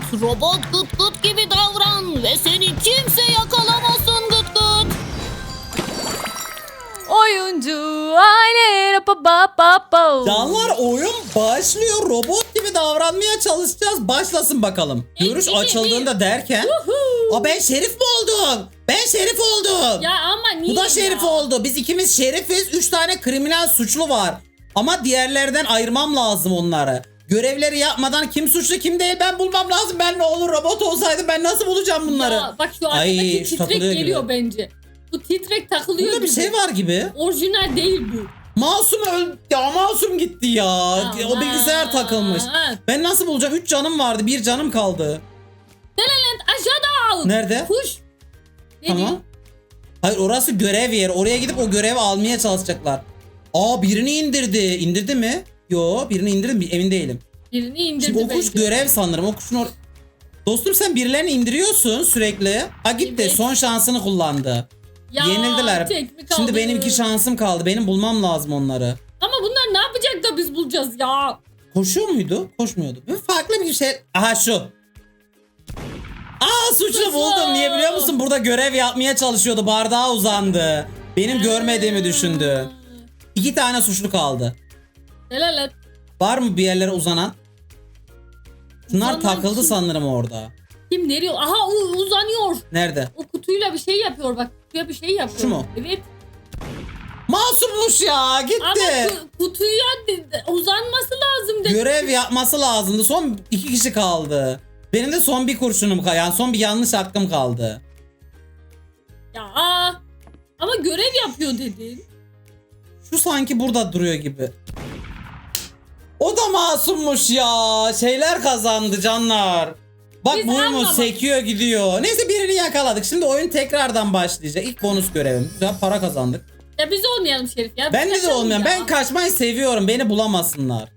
Gıt. Robot Gıt Gıt gibi davran ve seni kimse yakalamasın Gıt Gıt. Oyuncu aile pa pa pa pa. Canlar oyun başlıyor. Robot gibi davranmaya çalışacağız. Başlasın bakalım. Görüş açıldığında derken. Aa ben şerif mi oldum? Ben şerif oldum. Ya ama niye Bu da ya? şerif oldu. Biz ikimiz şerifiz. Üç tane kriminal suçlu var. Ama diğerlerden ayırmam lazım onları. Görevleri yapmadan kim suçlu kim değil ben bulmam lazım. Ben ne olur robot olsaydım ben nasıl bulacağım bunları? Ya bak şu Ay, şu titrek takılıyor geliyor gibi. bence. Bu titrek takılıyor Bunda bir şey var gibi. Orijinal değil bu. Masum öldü. Ya masum gitti ya. O Aman. bilgisayar takılmış. Ben nasıl bulacağım? 3 canım vardı. Bir canım kaldı. Aşağıda al. Nerede? Kuş. Tamam. Hayır orası görev yeri. Oraya gidip o görevi almaya çalışacaklar. Aa birini indirdi. İndirdi mi? Yo birini indirdi mi? Emin değilim. Birini indirdi Şimdi o kuş bence. görev sanırım. O kuşun or... Dostum sen birilerini indiriyorsun sürekli. Ha gitti. Evet. Son şansını kullandı. Ya, Yenildiler. tek mi kaldı? Şimdi benim iki şansım kaldı. Benim bulmam lazım onları. Ama bunlar ne yapacak da biz bulacağız ya? Koşuyor muydu? Koşmuyordu. Bir farklı bir şey. Aha şu. Aa suçlu Suçlu. buldum. Niye biliyor musun? Burada görev yapmaya çalışıyordu. Bardağa uzandı. Benim görmediğimi düşündü. İki tane suçlu kaldı. Helal et. Var mı bir yerlere uzanan? Bunlar Uzanan takıldı kim? sanırım orada. Kim nereye? Aha u- uzanıyor. Nerede? O kutuyla bir şey yapıyor bak. Kutuya bir şey yapıyor. Şu mu? Evet. Masummuş ya gitti. Ku- kutuya de- de- uzanması lazım dedi. Görev yapması lazımdı. Son iki kişi kaldı. Benim de son bir kurşunum kaldı. Yani son bir yanlış hakkım kaldı. ya. Ama görev yapıyor dedin. Şu sanki burada duruyor gibi. O da masummuş ya. Şeyler kazandı canlar. Bak Biz anlamadık. sekiyor gidiyor. Neyse birini yakaladık. Şimdi oyun tekrardan başlayacak. İlk bonus görevim. Güzel para kazandık. Ya biz olmayalım Şerif ya. Biz Ben de de kaçalım olmayan. ya. Ben kaçmayı seviyorum. Beni bulamasınlar.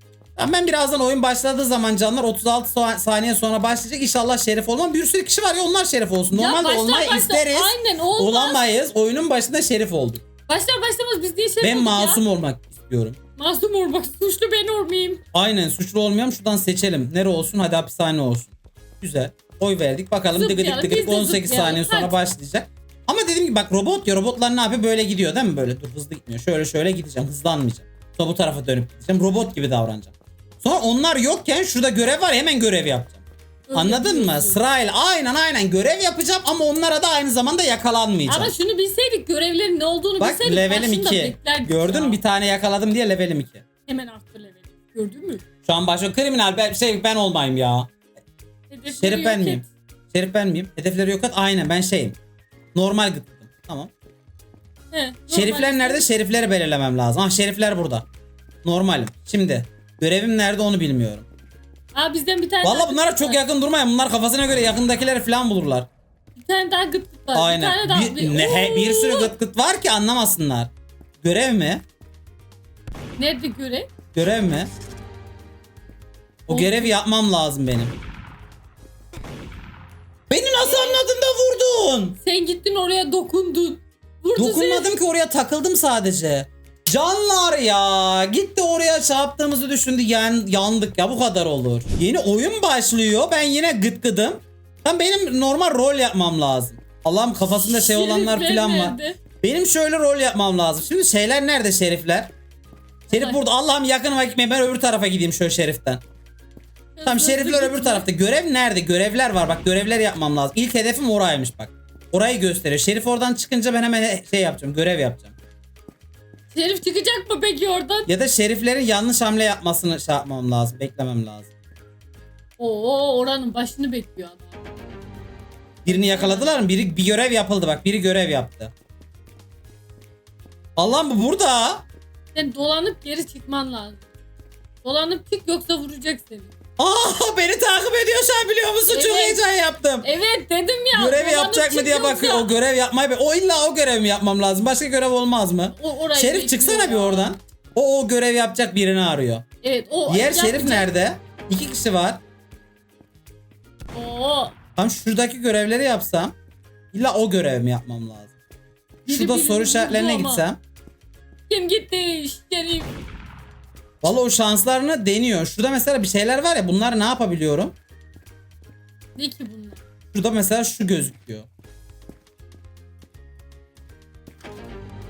Ben birazdan oyun başladığı zaman canlar 36 sa- saniye sonra başlayacak. İnşallah şerif olmam. Bir sürü kişi var ya onlar şerif olsun. Ya Normalde başlar olmayı başlar- isteriz. Aynen olmaz. Olamayız. Oyunun başında şerif olduk. Başlar başlamaz biz niye Şerif Ben olduk masum ya? olmak istiyorum. Masum olmak suçlu ben olmayayım. Aynen suçlu olmayalım şuradan seçelim. Nere olsun hadi hapishane olsun. Güzel. Oy verdik bakalım dıgıdık biz de 18 zıplayalım. saniye sonra Hadi. başlayacak. Ama dediğim gibi bak robot ya robotlar ne yapıyor böyle gidiyor değil mi böyle dur hızlı gitmiyor. Şöyle şöyle gideceğim hızlanmayacağım. Sonra bu tarafa dönüp gideceğim robot gibi davranacağım. Sonra onlar yokken şurada görev var hemen görev yapacağım. Anladın mı? Sırayla aynen aynen görev yapacağım ama onlara da aynı zamanda yakalanmayacağım. Ama şunu bilseydik görevlerin ne olduğunu Bak bilseydik. levelim başında 2. beklerdik Gördün ya. mü bir tane yakaladım diye levelim 2. Hemen after level. Gördün mü? Şu an başlıyor. Kriminal ben, şey ben olmayayım ya. Hedefleri Şerif ben yok miyim? et. Şerif ben miyim? Hedefleri yok et. Aynen ben şeyim. Normal gıtladım. Tamam. He, normal. Şerifler nerede? Şerifleri belirlemem lazım. Ah şerifler burada. Normalim. Şimdi görevim nerede onu bilmiyorum. Aa bizden bir tane Vallahi daha bunlara gıt çok var. yakın durmayın. Bunlar kafasına göre yakındakileri falan bulurlar. Bir tane daha gıt gıt var. Aynen. Bir tane daha. Bir, ne, he- bir sürü Oo! gıt gıt var ki anlamasınlar. Görev mi? Nerede görev? Görev mi? O O- görevi yapmam lazım benim. Beni nasıl anladın da vurdun? Sen gittin oraya dokundun. Vurdu Dokunmadım ki oraya takıldım sadece. Canlar ya. Gitti oraya çarptığımızı düşündü. Yan, yandık ya bu kadar olur. Yeni oyun başlıyor. Ben yine gıt gıdım. Ben benim normal rol yapmam lazım. Allah'ım kafasında şey olanlar falan var. Benim şöyle rol yapmam lazım. Şimdi şeyler nerede şerifler? Şerif burada. Allah'ım yakınıma gitmeyin. Ben öbür tarafa gideyim şöyle şeriften. Tamam şerifler öbür tarafta. Görev nerede? Görevler var. Bak görevler yapmam lazım. İlk hedefim oraymış bak. Orayı gösteriyor. Şerif oradan çıkınca ben hemen şey yapacağım. Görev yapacağım. Şerif çıkacak mı peki oradan? Ya da şeriflerin yanlış hamle yapmasını şey yapmam lazım. Beklemem lazım. Oo oranın başını bekliyor adam. Birini yakaladılar mı? Biri bir görev yapıldı bak. Biri görev yaptı. Allah'ım bu burada. Sen dolanıp geri çıkman lazım. Dolanıp çık yoksa vuracak seni. Aa beni takip ediyor şu an biliyor musun? Çok Evet. heyecan yaptım. Evet dedim ya. Görev dolanıp yapacak mı diye yoksa- bakıyor. O görev yapmayı. O illa o görev mi yapmam lazım? Başka görev olmaz mı? O, orayı Şerif bekliyor çıksana bir ya. oradan. O o görev yapacak birini arıyor. Evet o. Diğer yapacak- şerif nerede? İki kişi var. Oo. Tam şuradaki görevleri yapsam. İlla o görev mi yapmam lazım? Biri Şurada birini soru işaretlerine buldu ama. gitsem. Kim gitti? Şerif. Valla o şanslarını deniyor. Şurada mesela bir şeyler var ya bunları ne yapabiliyorum? Ne ki bunlar? Şurada mesela şu gözüküyor.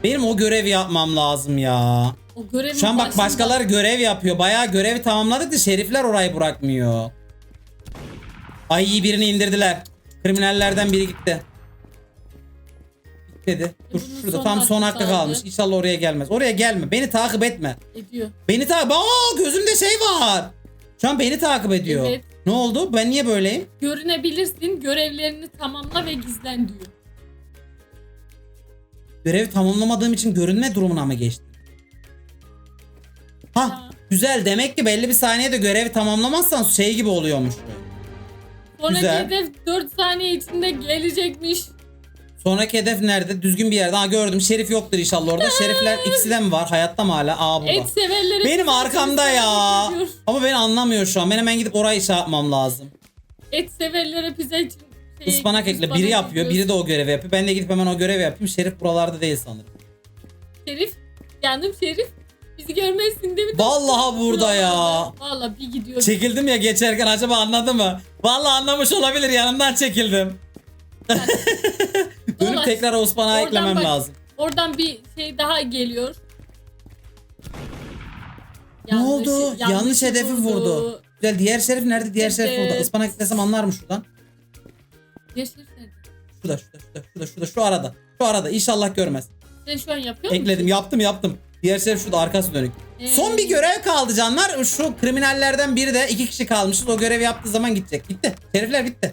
Benim o görevi yapmam lazım ya. O görevin Şu an bak başında- başkaları görev yapıyor. Bayağı görevi tamamladık da şerifler orayı bırakmıyor. Ay iyi birini indirdiler. Kriminallerden biri gitti. Gitmedi. Dur Bunun şurada son tam son hakkı hakkı kalmış. İnşallah oraya gelmez. Oraya gelme. Beni takip etme. ediyor. Beni takip... Aa gözümde şey var. Şu an beni takip ediyor. Evet. Ne oldu? Ben niye böyleyim? Görünebilirsin, görevlerini tamamla ve gizlen diyor. Görev tamamlamadığım için görünme durumuna mı geçtim? Ha Ha. güzel demek ki belli bir saniyede görevi tamamlamazsan şey gibi oluyormuş. Sonraki Güzel. hedef 4 saniye içinde gelecekmiş. Sonraki hedef nerede? Düzgün bir yerde. Ha gördüm. Şerif yoktur inşallah orada. Şerifler ikisi de mi var? Hayatta mı hala? Aa burada. Et severleri Benim bize arkamda bize ya. Ama beni anlamıyor şu an. Ben hemen gidip orayı şey yapmam lazım. Et severlere için şey, Ispanak ekle. ıspanak Biri yapıyor. Biri de o görevi yapıyor. Ben de gidip hemen o görevi yapayım. Şerif buralarda değil sanırım. Şerif, yandım Şerif. Bizi görmezsin değil mi? Vallahi burada ya. Vallahi bir gidiyor. Çekildim ya geçerken acaba anladı mı? Vallahi anlamış olabilir yanından çekildim. Dönüp Dolaş. tekrar Osman'a Oradan eklemem bak. lazım. Oradan bir şey daha geliyor. Ne oldu? Yanlış, hedefi vurdu. Güzel diğer şerif nerede? Diğer şerif Evet. burada. Ispanak eklesem anlar mı şuradan? Diğer Şerif nerede? Şurada şurada şurada şurada şurada şu arada. Şu arada inşallah görmez. Sen şu an yapıyor musun? Ekledim yaptım yaptım. Diğer şerif şurada arkası dönük. Ee, Son bir görev kaldı canlar. Şu kriminallerden biri de iki kişi kalmışız. O görevi yaptığı zaman gidecek. Gitti. Şerifler gitti.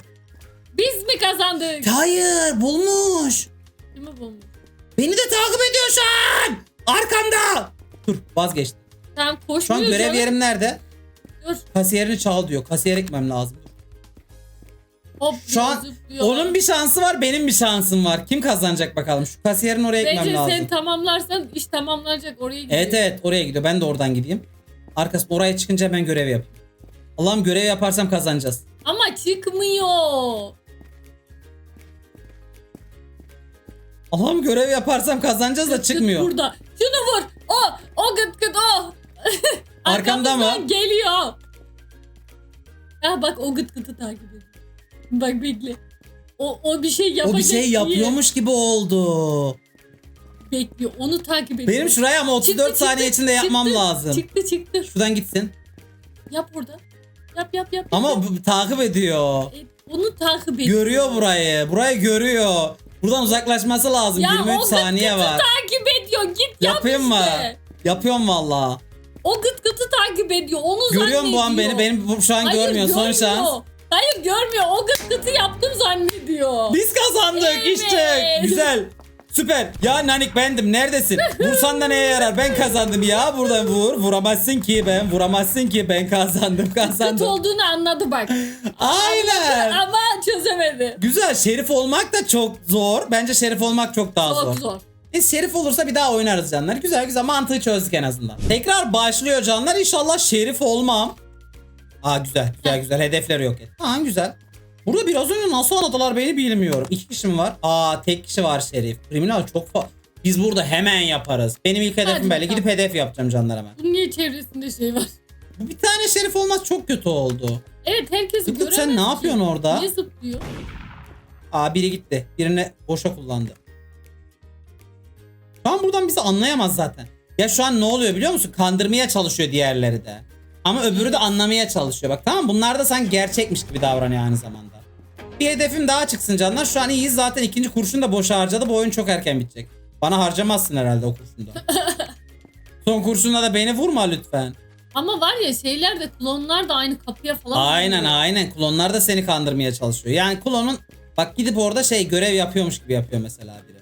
Biz mi kazandık? Hayır bulmuş. Değil mi bu? Beni de takip ediyor şu an. Arkamda. Dur vazgeçtim. Tamam Şu an görev canım. yerim nerede? Dur. Kasiyerini çal diyor. Kasiyer ekmem lazım. Hop Şu an zıplıyor. onun bir şansı var benim bir şansım var. Kim kazanacak bakalım. Şu kasiyerin oraya ekmem Bence lazım. sen tamamlarsan iş tamamlanacak oraya gidiyor. Evet evet oraya gidiyor. Ben de oradan gideyim. Arkası oraya çıkınca ben görev yapayım. Allah'ım görev yaparsam kazanacağız. Ama çıkmıyor. Allah'ım görev yaparsam kazanacağız da çıkmıyor. Burada. Şunu vur. O. O gıt gıt o. Arkamda mı? Arkamızdan Geliyor. Ha bak o gıt gıtı takip ediyor. Bak bekle. O, o bir şey yapacak O bir şey diye yapıyormuş gibi oldu. Bekliyor. Onu takip ediyor. Benim şuraya ama 34 Çıktı, saniye çıktı, içinde yapmam çıktı, lazım. Çıktı çıktı. Şuradan gitsin. Yap burada. Yap yap yap. Ama yap. bu takip ediyor. E, onu takip ediyor. Görüyor burayı. Burayı görüyor. Buradan uzaklaşması lazım. Ya 23 o gıt saniye gıtı var. takip ediyor. Git yap Yapayım mı? Yapıyorum valla. O gıt gıtı takip ediyor. Onu Görüyor mu bu an beni? Beni bu- şu an Hayır, görmüyor. Son şans. Hayır görmüyor. O gıt gıtı yaptım zannediyor. Biz kazandık Evet. işte. Güzel. Süper. Ya Nanik bendim. Neredesin? Vursan da neye yarar? Ben kazandım ya. Buradan vur. Vuramazsın ki ben. Vuramazsın ki ben kazandım. Gıt Kazandım. olduğunu anladı bak. Aynen. Ama çözemedi. Güzel. Şerif olmak da çok zor. Bence şerif olmak çok daha zor. Çok zor. E, şerif olursa bir daha oynarız canlar. Güzel güzel mantığı çözdük en azından. Tekrar başlıyor canlar. İnşallah şerif olmam. Aa güzel güzel güzel hedefleri yok et. Aa güzel. Burada biraz önce nasıl anladılar beni bilmiyorum. İki kişi mi var? Aa tek kişi var şerif. Kriminal çok fa... Biz burada hemen yaparız. Benim ilk hedefim Hadi böyle. Gidip hedef yapacağım canlar hemen. Bunun niye çevresinde şey var? Bu bir tane şerif olmaz çok kötü oldu. Evet herkes Zıplık göremez sen ne ki. yapıyorsun orada? Niye zıplıyor? Aa biri gitti. Birini boşa kullandı. Şu an buradan bizi anlayamaz zaten. Ya şu an ne oluyor biliyor musun? Kandırmaya çalışıyor diğerleri de. Ama öbürü de anlamaya çalışıyor. Bak tamam bunlar da sanki gerçekmiş gibi davranıyor aynı zamanda. Bir hedefim daha çıksın canlar. Şu an iyiyiz zaten ikinci kurşun da boşa harcadı. Bu oyun çok erken bitecek. Bana harcamazsın herhalde o kurşunda. Son kurşunla da beni vurma lütfen. Ama var ya şeyler de klonlar da aynı kapıya falan Aynen vuruyor. aynen. Klonlar da seni kandırmaya çalışıyor. Yani klonun bak gidip orada şey görev yapıyormuş gibi yapıyor mesela biri.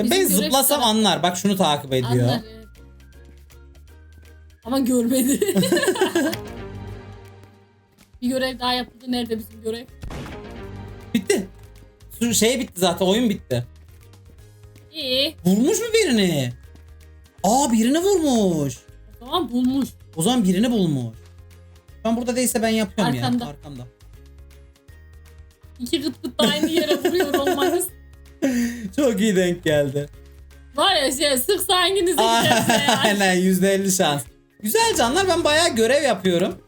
Bizim ben zıplasam şu taraf- anlar. Bak şunu takip ediyor. Anlar, evet. Ama görmedi. bir görev daha yapıldı. Nerede bizim görev? Bitti. Şey bitti zaten oyun bitti. İyi. Vurmuş mu birini? Aa birini vurmuş. O zaman bulmuş. O zaman birini bulmuş. Şu an burada değilse ben yapıyorum Arkanda. ya. Arkamda. İki gıt gıt da aynı yere vuruyor olmanız. Çok iyi denk geldi. Var ya şey sıksa hanginize giderse ya. Aynen %50 şans. Güzel canlar ben bayağı görev yapıyorum.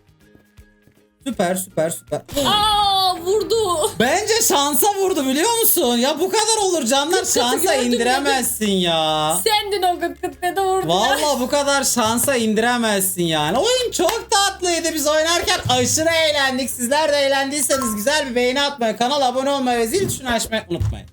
Süper süper süper. Aa vurdu. Bence şansa vurdu biliyor musun? Ya bu kadar olur canlar Kıt şansa gördüm indiremezsin ya. Sendin o gıt gıt dedi vurdu. ya. Vallahi bu kadar şansa indiremezsin yani. Oyun çok tatlıydı. Biz oynarken aşırı eğlendik. Sizler de eğlendiyseniz güzel bir beğeni atmayı, kanala abone olmayı ve zil tuşunu açmayı unutmayın.